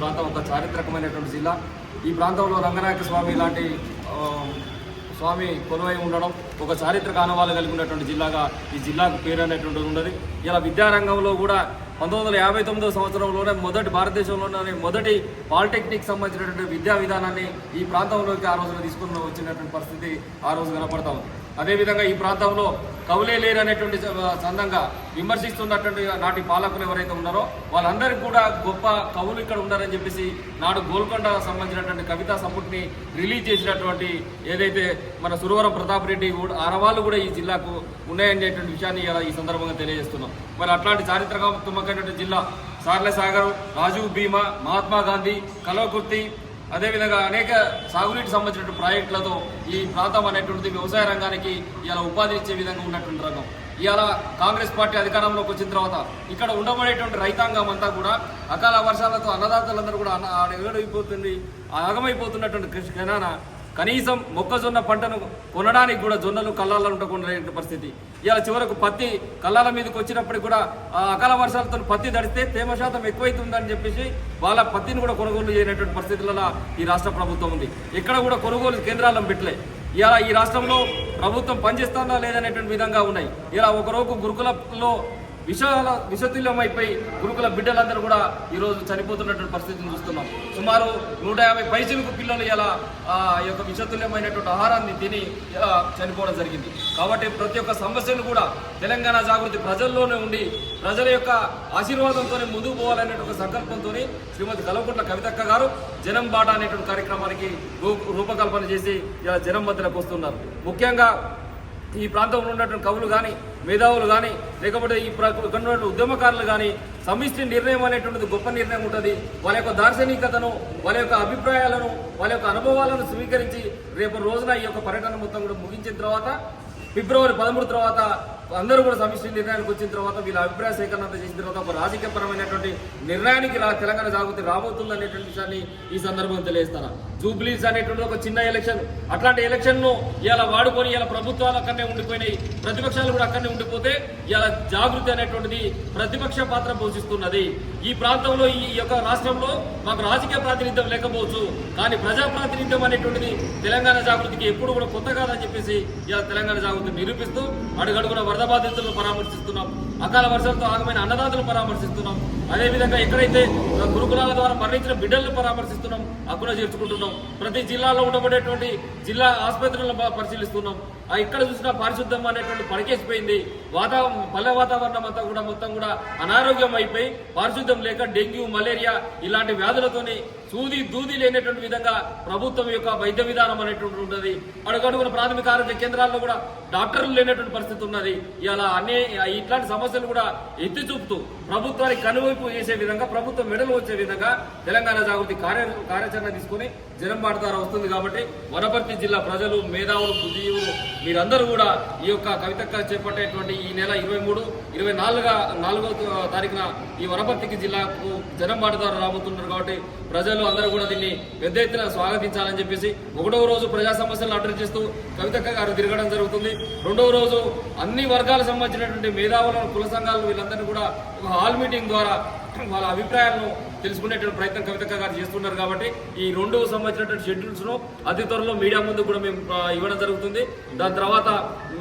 ప్రాంతం ఒక చారిత్రకమైనటువంటి జిల్లా. ఈ ప్రాంతంలో రంగనాయక స్వామి లాంటి స్వామి కొలువై ఉండడం ఒక చారిత్రక ఆనవాలు కలిగి ఉన్నటువంటి జిల్లాగా ఈ జిల్లాకు పేరు అనేటువంటిది ఉన్నది. ఇలా విద్యారంగంలో కూడా పంతొమ్మిది వందల యాభై తొమ్మిదో సంవత్సరంలోనే మొదటి భారతదేశంలోనే మొదటి పాలిటెక్నిక్ సంబంధించినటువంటి విద్యా విధానాన్ని ఈ ప్రాంతంలోకి ఆ రోజున తీసుకుని వచ్చినటువంటి పరిస్థితి ఆ రోజు కనపడతా ఉంది. అదేవిధంగా ఈ ప్రాంతంలో కవులే లేరు అనేటువంటి సందంగా విమర్శిస్తున్నటువంటి నాటి పాలకులు ఎవరైతే ఉన్నారో వాళ్ళందరికీ కూడా గొప్ప కవులు ఇక్కడ ఉన్నారని చెప్పేసి నాడు గోల్కొండ సంబంధించినటువంటి కవితా సంపుటిని రిలీజ్ చేసినటువంటి ఏదైతే మన సురవరం ప్రతాప్ రెడ్డి కూడా ఆనవాళ్ళు కూడా ఈ జిల్లాకు ఉన్నాయనేటువంటి విషయాన్ని ఈ సందర్భంగా తెలియజేస్తున్నాం. మరి అట్లాంటి చారిత్రకాత్మకమైనటువంటి జిల్లా సార్లసాగర్ రాజీవ్ భీమా మహాత్మా గాంధీ కలవకుర్తి అదేవిధంగా అనేక సాగునీటికి సంబంధించిన ప్రాజెక్టులతో ఈ ప్రాంతం అనేటువంటిది వ్యవసాయ రంగానికి ఇలా ఉపాధి ఇచ్చే విధంగా ఉన్నటువంటి రంగం. ఇవాళ కాంగ్రెస్ పార్టీ అధికారంలోకి వచ్చిన తర్వాత ఇక్కడ ఉండబడేటువంటి రైతాంగం అంతా కూడా అకాల వర్షాలతో అన్నదాతలందరూ కూడా అన్న ఏడైపోతుంది ఆగమైపోతున్నటువంటి కృషి జనాన కనీసం మొక్కజొన్న పంటను కొనడానికి కూడా జొన్నలు కళ్ళాలు ఉండకుండా పరిస్థితి. ఇలా చివరకు పత్తి కళ్ళాల మీదకి వచ్చినప్పటికి కూడా అకాల వర్షాలతో పత్తి దడిస్తే తేమ శాతం ఎక్కువైతుందని చెప్పేసి వాళ్ళ పత్తిని కూడా కొనుగోలు చేయనటువంటి పరిస్థితులలో ఈ రాష్ట్ర ప్రభుత్వం ఉంది. ఇక్కడ కూడా కొనుగోలు కేంద్రాలను పెట్టలే. ఇలా ఈ రాష్ట్రంలో ప్రభుత్వం పనిచేస్తుందా లేదనేటువంటి విధంగా ఉన్నాయి. ఇలా ఒకరోజు గురుకులలో విషాల విషతుల్యమైపోయి గురుకుల బిడ్డలందరూ కూడా ఈరోజు చనిపోతున్నటువంటి పరిస్థితిని చూస్తున్నాం. సుమారు నూట యాభై పైసలకు పిల్లలు ఇలా ఆ యొక్క విషతుల్యమైనటువంటి ఆహారాన్ని తిని చనిపోవడం జరిగింది. కాబట్టి ప్రతి ఒక్క సమస్యను కూడా తెలంగాణ జాగృతి ప్రజల్లోనే ఉండి ప్రజల యొక్క ఆశీర్వాదంతో ముందుకు పోవాలనే ఒక సంకల్పంతో శ్రీమతి కలవకుంట్ల కవితక్క గారు జనం బాట అనేటువంటి కార్యక్రమానికి రూ- రూపకల్పన చేసి ఇలా జనం మధ్యలోకి వస్తున్నారు. ముఖ్యంగా ఈ ప్రాంతంలో ఉన్నటువంటి కవులు కానీ మేధావులు కానీ లేకపోతే ఈ ప్ర- ఉన్నటువంటి ఉద్యమకారులు కానీ సమిష్టి నిర్ణయం అనేటువంటిది గొప్ప నిర్ణయం ఉంటుంది. వాళ్ళ యొక్క దార్శనికతను వాళ్ళ యొక్క అభిప్రాయాలను వాళ్ళ యొక్క అనుభవాలను స్వీకరించి రేపు రోజున ఈ యొక్క పర్యటన మొత్తం కూడా ముగించిన తర్వాత ఫిబ్రవరి పదమూడు తర్వాత అందరూ కూడా సమిష్టి నిర్ణయానికి వచ్చిన తర్వాత వీళ్ళ అభిప్రాయ సేకరణ చేసిన తర్వాత ఒక రాజకీయపరమైనటువంటి నిర్ణయానికి ఇలా తెలంగాణ జాగృతి రాబోతుంది అనేటువంటి విషయాన్ని ఈ సందర్భంగా తెలియజేస్తాను జూబ్లీస్ అనేటువంటి ఒక చిన్న ఎలక్షన్ అట్లాంటి ఎలక్షన్ను ఇలా వాడుకొని ఇలా ప్రభుత్వాలు అక్కడనే ఉండిపోయినాయి. ప్రతిపక్షాలు కూడా అక్కడనే ఉండిపోతే ఇలా జాగృతి అనేటువంటిది ప్రతిపక్ష పాత్ర పోషిస్తున్నది. ఈ ప్రాంతంలో ఈ యొక్క రాష్ట్రంలో మాకు రాజకీయ ప్రాతినిధ్యం లేకపోవచ్చు. కానీ ప్రజా ప్రాతినిధ్యం అనేటువంటిది తెలంగాణ జాగృతికి ఎప్పుడు కూడా కొత్త కాదని చెప్పేసి ఇలా తెలంగాణ జాగృతి నిరూపిస్తూ అడుగడుగున వరద బాధితులను పరామర్శిస్తున్నాం. అకాల వర్షాలతో ఆగమైన అన్నదాతలను పరామర్శిస్తున్నాం. అదేవిధంగా ఎక్కడైతే గురుకులాల ద్వారా మరణించిన బిడ్డలను పరామర్శిస్తున్నాం అక్కున చేర్చుకుంటున్నాం. ప్రతి జిల్లాలో ఉండబడేటువంటి జిల్లా ఆసుపత్రులను పరిశీలిస్తున్నాం. ఇక్కడ ఎక్కడ చూసినా పారిశుద్ధం అనేటువంటి పడికేసిపోయింది వాతావరణం పల్లె వాతావరణం అంతా కూడా మొత్తం కూడా అనారోగ్యం అయిపోయి పారిశుద్ధం లేక డెంగ్యూ మలేరియా ఇలాంటి వ్యాధులతోని సూది దూది లేనటువంటి విధంగా ప్రభుత్వం యొక్క వైద్య విధానం అనేటువంటి ఉన్నది అడుగడుగున ప్రాథమిక ఆరోగ్య కేంద్రాల్లో కూడా డాక్టర్లు లేనటువంటి పరిస్థితి ఉన్నది. ఇలా అనే ఇట్లాంటి సమస్యలు కూడా ఎత్తి చూపుతూ ప్రభుత్వానికి కనువైపు చేసే విధంగా ప్రభుత్వం మెడలు వచ్చే విధంగా తెలంగాణ జాగృతి కార్య కార్యాచరణ తీసుకుని జనం వస్తుంది కాబట్టి వనపర్తి జిల్లా ప్రజలు మేధావులు బుద్ధిజీవులు మీరందరూ కూడా ఈ యొక్క కవితక్క చేపట్టేటువంటి ఈ నెల ఇరవై మూడు ఇరవై నాలుగుగా నాలుగో తారీఖున ఈ వనపర్తికి జిల్లాకు జనం బాటదారు రాబోతున్నారు కాబట్టి ప్రజలు అందరూ కూడా దీన్ని పెద్ద ఎత్తున స్వాగతించాలని చెప్పేసి ఒకటవ రోజు ప్రజా సమస్యలను అడ్రస్ చేస్తూ కవితక్క గారు తిరగడం జరుగుతుంది. రెండవ రోజు అన్ని వర్గాలకు సంబంధించినటువంటి మేధావులను కుల సంఘాలు వీళ్ళందరినీ కూడా ఒక హాల్ మీటింగ్ ద్వారా వాళ్ళ అభిప్రాయాలను తెలుసుకునేటువంటి ప్రయత్నం కవితక్క గారు చేస్తున్నారు కాబట్టి ఈ రెండు సంబంధించినటువంటి షెడ్యూల్స్ను అతి త్వరలో మీడియా ముందు కూడా మేము ఇవ్వడం జరుగుతుంది. దాని తర్వాత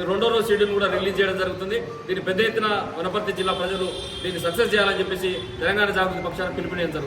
రెండో రోజు షెడ్యూల్ కూడా రిలీజ్ చేయడం జరుగుతుంది. దీన్ని పెద్ద ఎత్తున వనపర్తి జిల్లా ప్రజలు దీన్ని సక్సెస్ చేయాలని చెప్పేసి తెలంగాణ జాగృతి పక్షాన పిలుపునేయడం